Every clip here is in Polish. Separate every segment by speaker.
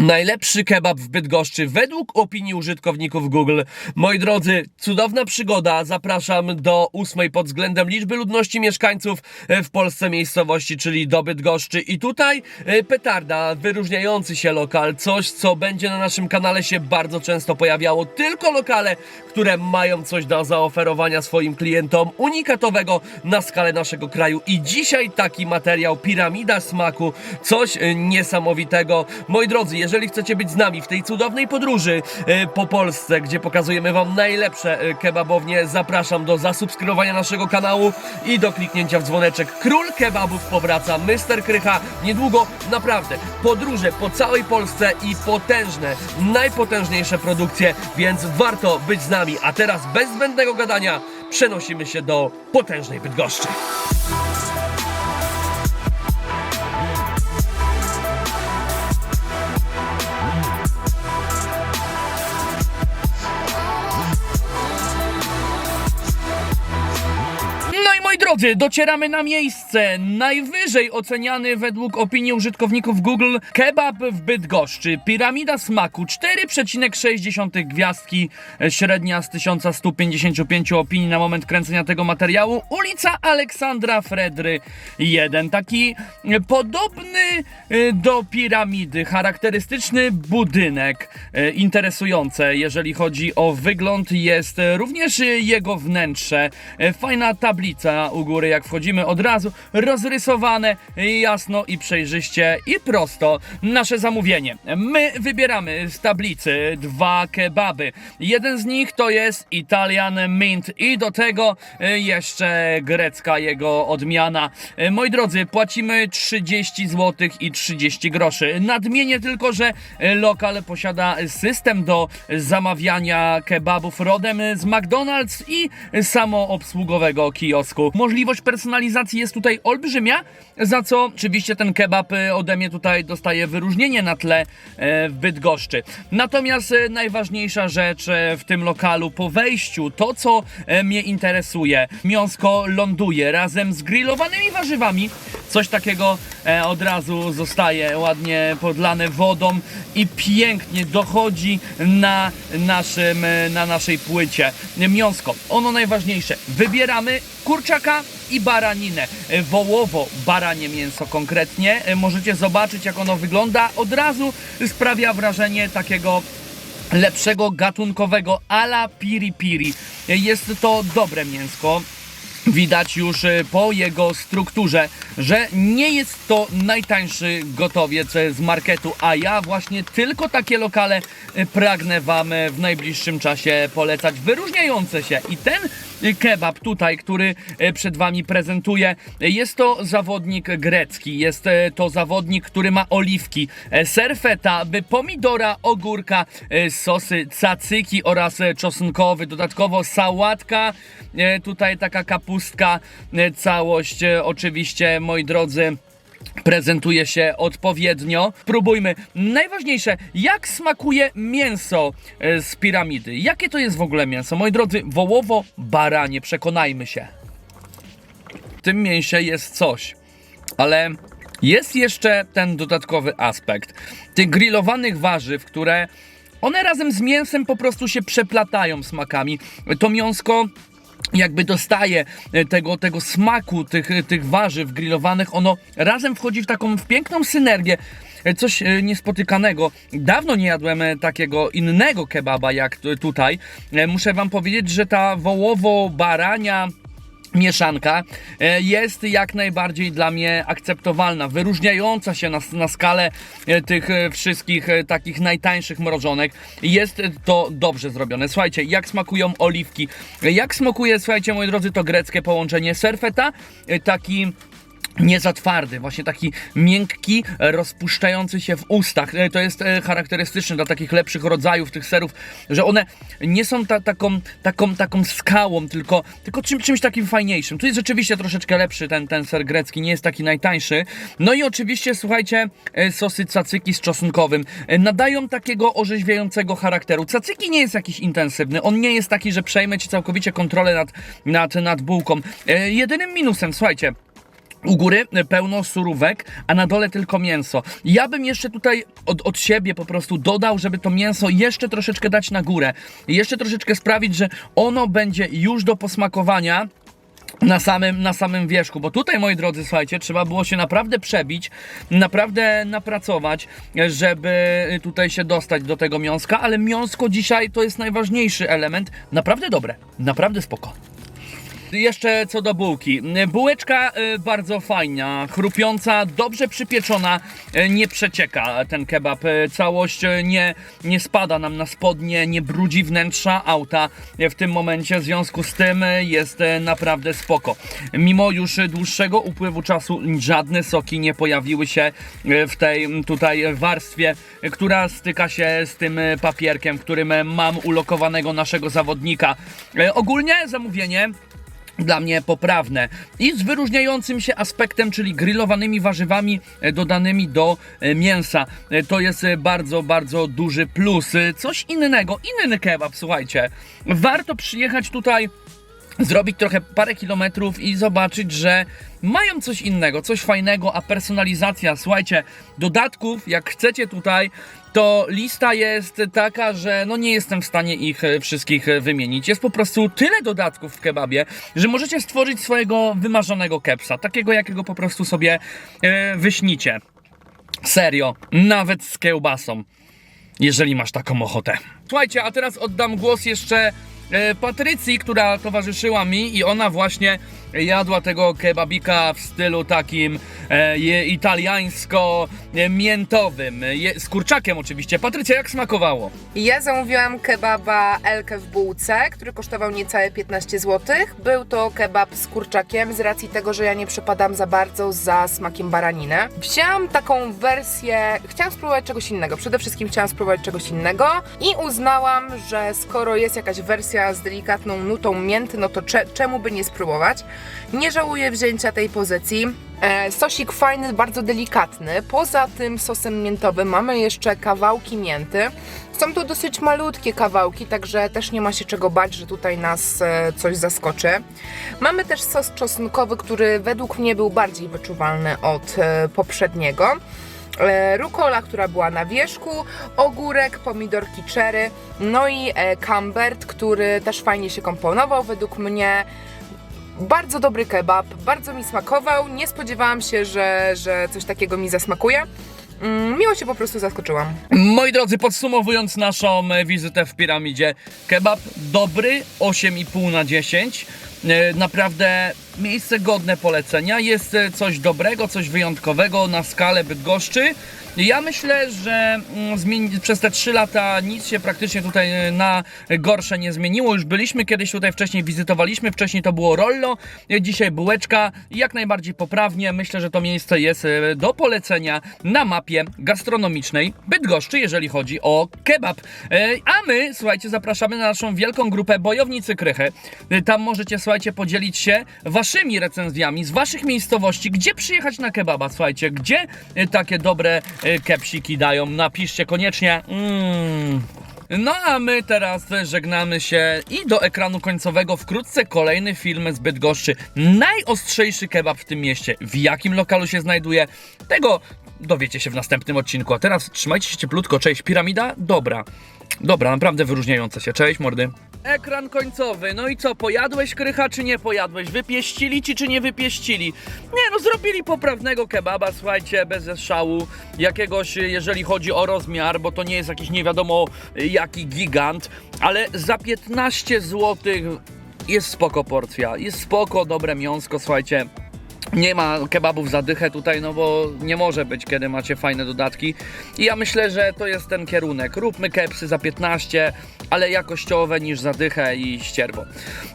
Speaker 1: Najlepszy kebab w Bydgoszczy według opinii użytkowników Google. Moi drodzy, cudowna przygoda. Zapraszam do ósmej pod względem liczby ludności mieszkańców e, w Polsce miejscowości, czyli do Bydgoszczy. I tutaj e, petarda, wyróżniający się lokal, coś co będzie na naszym kanale się bardzo często pojawiało. Tylko lokale, które mają coś do zaoferowania swoim klientom, unikatowego na skalę naszego kraju. I dzisiaj taki materiał, piramida smaku, coś e, niesamowitego. Moi drodzy, jeżeli chcecie być z nami w tej cudownej podróży e, po Polsce, gdzie pokazujemy Wam najlepsze e, kebabownie, zapraszam do zasubskrybowania naszego kanału i do kliknięcia w dzwoneczek. Król kebabów powraca, Mr. Krycha. Niedługo, naprawdę, podróże po całej Polsce i potężne, najpotężniejsze produkcje, więc warto być z nami. A teraz bez zbędnego gadania przenosimy się do potężnej Bydgoszczy. Drodzy, docieramy na miejsce. Najwyżej oceniany według opinii użytkowników Google kebab w Bydgoszczy. Piramida smaku 4,6 gwiazdki, średnia z 1155 opinii na moment kręcenia tego materiału. Ulica Aleksandra Fredry 1. Taki podobny e, do piramidy, charakterystyczny budynek. E, Interesujące, jeżeli chodzi o wygląd, jest również jego wnętrze. E, Fajna tablica u góry, jak wchodzimy od razu, rozrysowane jasno i przejrzyście i prosto. Nasze zamówienie. My wybieramy z tablicy dwa kebaby. Jeden z nich to jest Italian Mint i do tego e, jeszcze grecka jego odmiana. E, Moi drodzy, płacimy 30 zł i 30 groszy. Nadmienię tylko, że e, lokal posiada system do zamawiania kebabów rodem z McDonald's i samoobsługowego kiosku. Możliwość personalizacji jest tutaj olbrzymia, za co oczywiście ten kebab e, ode mnie tutaj dostaje wyróżnienie na tle e, w Bydgoszczy. Natomiast e, najważniejsza rzecz w tym lokalu po wejściu, to co mnie interesuje, miąsko ląduje razem z grillowanymi warzywami. Coś takiego od razu zostaje ładnie podlane wodą i pięknie dochodzi na, naszym, na naszej płycie. Miąsko, ono najważniejsze. Wybieramy kurczaka i baraninę. E, Wołowo, baranie mięso konkretnie. E, Możecie zobaczyć jak ono wygląda. Od razu sprawia wrażenie takiego lepszego gatunkowego ala piri piri. E, Jest to dobre mięsko. Widać już e, po jego strukturze, że nie jest to najtańszy gotowiec e, z marketu, a ja właśnie tylko takie lokale e, pragnę Wam w najbliższym czasie polecać, wyróżniające się. I ten kebab tutaj, który przed Wami prezentuję, jest to zawodnik grecki, jest to zawodnik, który ma oliwki, serfeta, pomidora, ogórka, sosy cacyki oraz czosnkowy, dodatkowo sałatka, tutaj taka kapustka, e, całość e, oczywiście, moi drodzy, prezentuje się odpowiednio. Spróbujmy. Najważniejsze, jak smakuje mięso e, z piramidy? Jakie to jest w ogóle mięso? Moi drodzy, wołowo, baranie, przekonajmy się. W tym mięsie jest coś, ale jest jeszcze ten dodatkowy aspekt tych grillowanych warzyw, które one razem z mięsem po prostu się przeplatają smakami. To miąsko jakby dostaje e, tego, tego smaku tych, tych warzyw grillowanych, ono razem wchodzi w taką w piękną synergię. E, Coś e, niespotykanego. Dawno nie jadłem takiego innego kebaba jak tutaj. Muszę wam powiedzieć, że ta wołowo-barania mieszanka e, jest jak najbardziej dla mnie akceptowalna, wyróżniająca się na, na skalę e, tych e, wszystkich takich najtańszych mrożonek. Jest to dobrze zrobione. Słuchajcie, jak smakują oliwki, jak smakuje, słuchajcie moi drodzy, to greckie połączenie serfeta, taki nie za twardy, właśnie taki miękki, rozpuszczający się w ustach. E, To jest e, charakterystyczne dla takich lepszych rodzajów tych serów, że one nie są ta, taką, taką, taką skałą, tylko, tylko czym, czymś takim fajniejszym. Tu jest rzeczywiście troszeczkę lepszy ten, ten ser grecki, nie jest taki najtańszy. No i oczywiście, słuchajcie, e, sosy cacyki z czosnkowym nadają takiego orzeźwiającego charakteru. Cacyki nie jest jakiś intensywny, on nie jest taki, że przejmie ci całkowicie kontrolę nad, nad, nad bułką. Jedynym minusem, słuchajcie, u góry pełno surówek, a na dole tylko mięso. Ja bym jeszcze tutaj od, od siebie po prostu dodał, żeby to mięso jeszcze troszeczkę dać na górę. Jeszcze troszeczkę sprawić, że ono będzie już do posmakowania na samym, na samym wierzchu, bo tutaj, moi drodzy, słuchajcie, trzeba było się naprawdę przebić, naprawdę napracować, żeby tutaj się dostać do tego miąska, ale miąsko dzisiaj to jest najważniejszy element. Naprawdę dobre, naprawdę spoko. Jeszcze co do bułki. Bułeczka y, bardzo fajna, chrupiąca, dobrze przypieczona, y, nie przecieka ten kebab. Y, Całość nie, nie spada nam na spodnie, nie brudzi wnętrza auta w tym momencie. W związku z tym jest naprawdę spoko. Mimo już dłuższego upływu czasu żadne soki nie pojawiły się w tej tutaj warstwie, która styka się z tym papierkiem, w którym mam ulokowanego naszego zawodnika. Ogólnie zamówienie dla mnie poprawne i z wyróżniającym się aspektem, czyli grillowanymi warzywami e, dodanymi do e, mięsa. E, To jest bardzo, bardzo duży plus. Coś innego, inny kebab, słuchajcie. Warto przyjechać tutaj zrobić trochę parę kilometrów i zobaczyć, że mają coś innego, coś fajnego, a personalizacja, słuchajcie, dodatków, jak chcecie tutaj, to lista jest taka, że no nie jestem w stanie ich e, wszystkich e, wymienić. Jest po prostu tyle dodatków w kebabie, że możecie stworzyć swojego wymarzonego kepsa, takiego jakiego po prostu sobie e, wyśnicie. Serio, nawet z kiełbasą jeżeli masz taką ochotę. Słuchajcie, a teraz oddam głos jeszcze Patrycji, która towarzyszyła mi i ona właśnie jadła tego kebabika w stylu takim e, italiańsko-miętowym, z kurczakiem oczywiście. Patrycja, jak smakowało?
Speaker 2: Ja zamówiłam kebaba Elkę w bułce, który kosztował niecałe 15 zł. Był to kebab z kurczakiem, z racji tego, że ja nie przepadam za bardzo za smakiem baraniny. Wzięłam taką wersję, chciałam spróbować czegoś innego. Przede wszystkim chciałam spróbować czegoś innego i uznałam, że skoro jest jakaś wersja z delikatną nutą mięty, no to cze- czemu by nie spróbować? Nie żałuję wzięcia tej pozycji. E, sosik fajny, bardzo delikatny. Poza tym sosem miętowym mamy jeszcze kawałki mięty. Są to dosyć malutkie kawałki, także też nie ma się czego bać, że tutaj nas e, coś zaskoczy. Mamy też sos czosnkowy, który według mnie był bardziej wyczuwalny od e, poprzedniego. Rukola, która była na wierzchu, ogórek, pomidorki cherry, no i kambert, który też fajnie się komponował według mnie. Bardzo dobry kebab, bardzo mi smakował. Nie spodziewałam się, że, że coś takiego mi zasmakuje. Mm, Miło się po prostu zaskoczyłam.
Speaker 1: Moi drodzy, podsumowując naszą e, wizytę w piramidzie, kebab dobry, 8,5 na 10. E, Naprawdę miejsce godne polecenia. Jest e, coś dobrego, coś wyjątkowego na skalę Bydgoszczy. Ja myślę, że mm, przez te 3 lata nic się praktycznie tutaj e, na gorsze nie zmieniło. Już byliśmy kiedyś tutaj wcześniej, wizytowaliśmy. Wcześniej to było Rollo, dzisiaj bułeczka. Jak najbardziej poprawnie. Myślę, że to miejsce jest do polecenia na mapie gastronomicznej Bydgoszczy, jeżeli chodzi o kebab. A my, słuchajcie, zapraszamy na naszą wielką grupę Bojownicy Krychy. Tam możecie, słuchajcie, podzielić się waszymi recenzjami z waszych miejscowości, gdzie przyjechać na kebaba, słuchajcie, gdzie e, takie dobre e, kepsiki dają. Napiszcie koniecznie. Mm. No a my teraz żegnamy się i do ekranu końcowego wkrótce kolejny film z Bydgoszczy. Najostrzejszy kebab w tym mieście. W jakim lokalu się znajduje? Tego dowiecie się w następnym odcinku. A teraz trzymajcie się cieplutko. Cześć, piramida? Dobra. Dobra, naprawdę wyróżniająca się. Cześć, mordy. Ekran końcowy. No i co, pojadłeś krycha czy nie pojadłeś? Wypieścili ci czy nie wypieścili? Nie no, zrobili poprawnego kebaba, słuchajcie, bez szału. Jakiegoś, jeżeli chodzi o rozmiar, bo to nie jest jakiś nie wiadomo jaki gigant, ale za 15 zł jest spoko porcja. Jest spoko, dobre miąsko, słuchajcie. Nie ma kebabów za dychę tutaj, no bo nie może być, kiedy macie fajne dodatki. I ja myślę, że to jest ten kierunek. Róbmy kepsy za 15, ale jakościowe niż za dychę i ścierwo.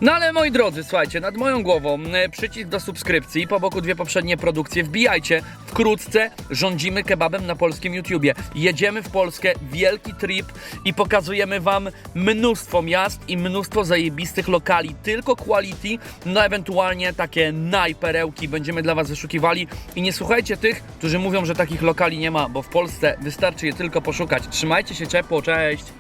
Speaker 1: No ale moi drodzy, słuchajcie, nad moją głową e, przycisk do subskrypcji, po boku dwie poprzednie produkcje. Wbijajcie, wkrótce rządzimy kebabem na polskim YouTubie. Jedziemy w Polskę, wielki trip i pokazujemy Wam mnóstwo miast i mnóstwo zajebistych lokali. Tylko quality, no ewentualnie takie najperełki będziemy dla Was wyszukiwali. I nie słuchajcie tych, którzy mówią, że takich lokali nie ma, bo w Polsce wystarczy je tylko poszukać. Trzymajcie się ciepło, cześć!